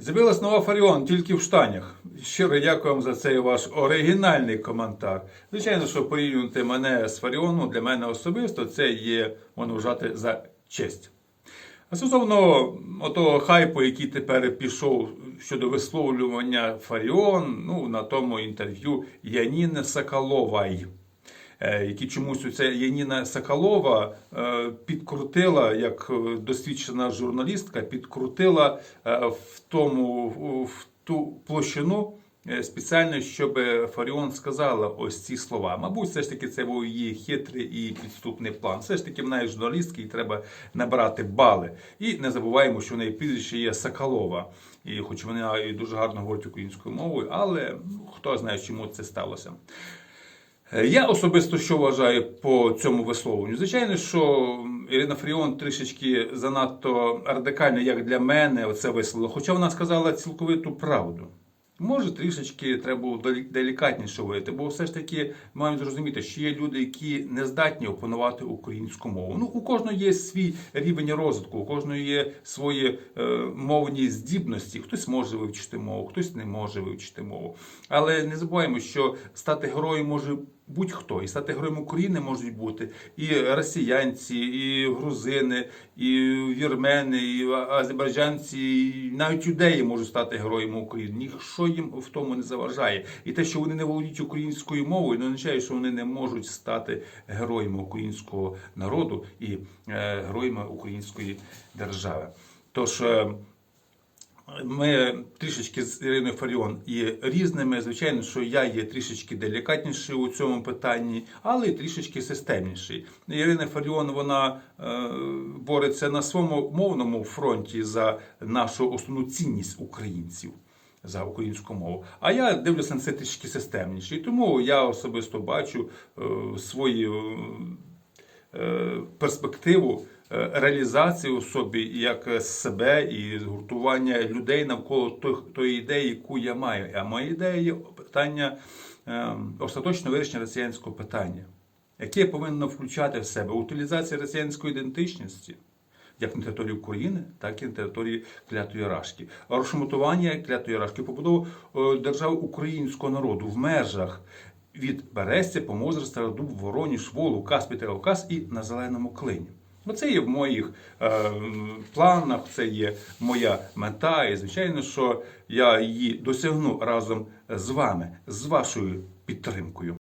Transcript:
З'явилась нова Фаріон тільки в штанях. Щиро дякую вам за цей ваш оригінальний коментар. Звичайно, що порівнювати мене з Фаріоном для мене особисто це є, можна вважати, за честь. А стосовно того хайпу, який тепер пішов щодо висловлювання Фаріон, ну, на тому інтерв'ю Яніни Соколової е, які чомусь оця Яніна Соколова е, підкрутила, як е, досвідчена журналістка, підкрутила е, в тому в ту площину. е, Спеціально, щоб Фаріон сказала ось ці слова. Мабуть, все ж таки це був її хитрий і підступний план. Все ж таки, вона є журналістка, і треба набирати бали. І не забуваємо, що в неї прізвище є Соколова. І хоч вона і дуже гарно говорить українською мовою, але ну, хто знає, чому це сталося. Е, Я особисто що вважаю по цьому висловленню? Звичайно, що Ірина Фріон трішечки занадто радикально, як для мене, це висловила. Хоча вона сказала цілковиту правду. Може, трішечки треба було делікатніше говорити, бо все ж таки маємо зрозуміти, що є люди, які не здатні опанувати українську мову. Ну, у кожного є свій рівень розвитку, у кожного є свої е, мовні здібності. Хтось може вивчити мову, хтось не може вивчити мову. Але не забуваємо, що стати героєм може будь-хто. І стати героєм України можуть бути і росіянці, і грузини, і вірмени, і азербайджанці, і навіть юдеї можуть стати героями України. Ніщо їм в тому не заважає. І те, що вони не володіють українською мовою, не означає, що вони не можуть стати героями українського народу і е, героями української держави. Тож. Ми трішечки з Іриною Фаріон є різними. Звичайно, що я є трішечки делікатніший у цьому питанні, але й трішечки системніший. Ірина Фаріон вона е, бореться на своєму мовному фронті за нашу основну цінність українців. За українську мову. А я дивлюся на це трішки системніше. І тому я особисто бачу е, свою е, перспективу реалізації у як себе і згуртування людей навколо тої, тої ідеї, яку я маю. А моя ідея є питання е, остаточного вирішення росіянського питання, яке повинно включати в себе утилізація росіянської ідентичності. Як на території України, так і на території клятої Рашки. Розшматування клятої Рашки, побудову е, держави українського народу в межах від Берестя, Помозер, Стародуб, Вороніж, Волу, Каспій, Кавказ і на Зеленому клині. Бо це є в моїх е, планах, це є моя мета, і звичайно, що я її досягну разом з вами, з вашою підтримкою.